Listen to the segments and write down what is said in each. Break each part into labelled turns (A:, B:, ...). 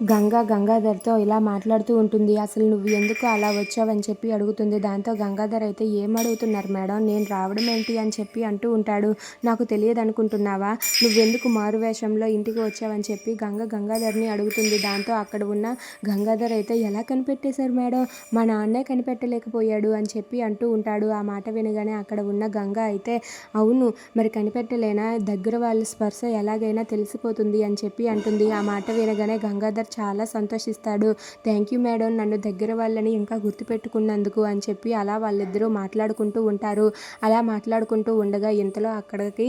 A: గంగ గంగాధర్తో ఇలా మాట్లాడుతూ ఉంటుంది. అసలు నువ్వు ఎందుకు అలా వచ్చావని చెప్పి అడుగుతుంది. దాంతో గంగాధర్ అయితే ఏం అడుగుతున్నారు మేడం? నేను రావడం ఏంటి అని చెప్పి అంటూ ఉంటాడు. నాకు తెలియదు అనుకుంటున్నావా నువ్వెందుకు మారు వేషంలో ఇంటికి వచ్చావని చెప్పి గంగ గంగాధర్ని అడుగుతుంది. దాంతో అక్కడ ఉన్న గంగాధర్ అయితే ఎలా కనిపెట్టేశారు మేడం? మా నాన్నే కనిపెట్టలేకపోయాడు అని చెప్పి అంటూ ఉంటాడు. ఆ మాట వినగానే అక్కడ ఉన్న గంగ అయితే అవును మరి కనిపెట్టలేనా? దగ్గర వాళ్ళ స్పర్శ ఎలాగైనా తెలిసిపోతుంది అని చెప్పి అంటుంది. ఆ మాట వినగానే గంగాధర్ చాలా సంతోషిస్తాడు. థ్యాంక్ యూ మేడం నన్ను దగ్గర వాళ్ళని ఇంకా గుర్తుపెట్టుకున్నందుకు అని చెప్పి అలా వాళ్ళిద్దరూ మాట్లాడుకుంటూ ఉంటారు. అలా మాట్లాడుకుంటూ ఉండగా ఇంతలో అక్కడికి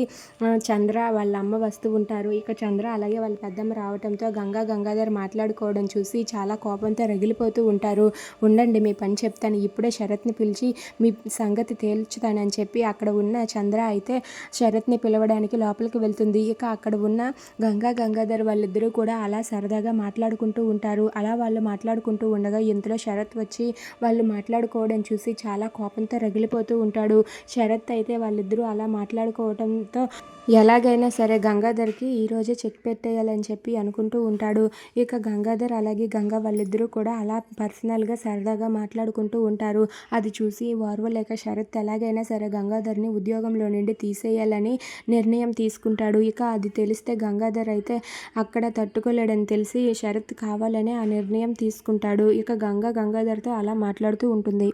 A: చంద్ర వాళ్ళ అమ్మ వస్తూ ఉంటారు. ఇక చంద్ర అలాగే వాళ్ళ పెద్దమ్మ రావడంతో గంగా గంగాధర్ మాట్లాడుకోవడం చూసి చాలా కోపంతో రగిలిపోతూ ఉంటారు. ఉండండి మీ పని చెప్తాను. ఇప్పుడే శరత్ని పిలిచి మీ సంగతి తేల్చుతానని చెప్పి అక్కడ ఉన్న చంద్ర అయితే శరత్ని పిలవడానికి లోపలికి వెళ్తుంది. ఇక అక్కడ ఉన్న గంగా గంగాధర్ వాళ్ళిద్దరూ కూడా అలా సరదాగా మాట్లాడుకుంటూ ఉంటారు. అలా వాళ్ళు మాట్లాడుకుంటూ ఉండగా ఇంతలో శరత్ వచ్చి వాళ్ళు మాట్లాడుకోవడం చూసి చాలా కోపంతో రగిలిపోతూ ఉంటాడు. శరత్ అయితే వాళ్ళిద్దరూ అలా మాట్లాడుకోవడంతో ఎలాగైనా సరే గంగాధర్కి ఈరోజే చెక్ పెట్టేయాలని చెప్పి అనుకుంటూ ఉంటాడు. ఇక గంగాధర్ అలాగే గంగా వాళ్ళిద్దరూ కూడా అలా పర్సనల్గా సరదాగా మాట్లాడుకుంటూ ఉంటారు. అది చూసి ఓర్వలేక శరత్ ఎలాగైనా సరే గంగాధర్ని ఉద్యోగంలో నుండి తీసేయాలని నిర్ణయం తీసుకుంటాడు. ఇక అది తెలిస్తే గంగాధర్ అయితే అక్కడ తట్టుకోలేడని తెలిసి శరత్ కావాలనే ఆ నిర్ణయం తీసుకుంటాడు. ఇక గంగ గంగాధర్తో అలా మాట్లాడుతూ ఉంటుంది.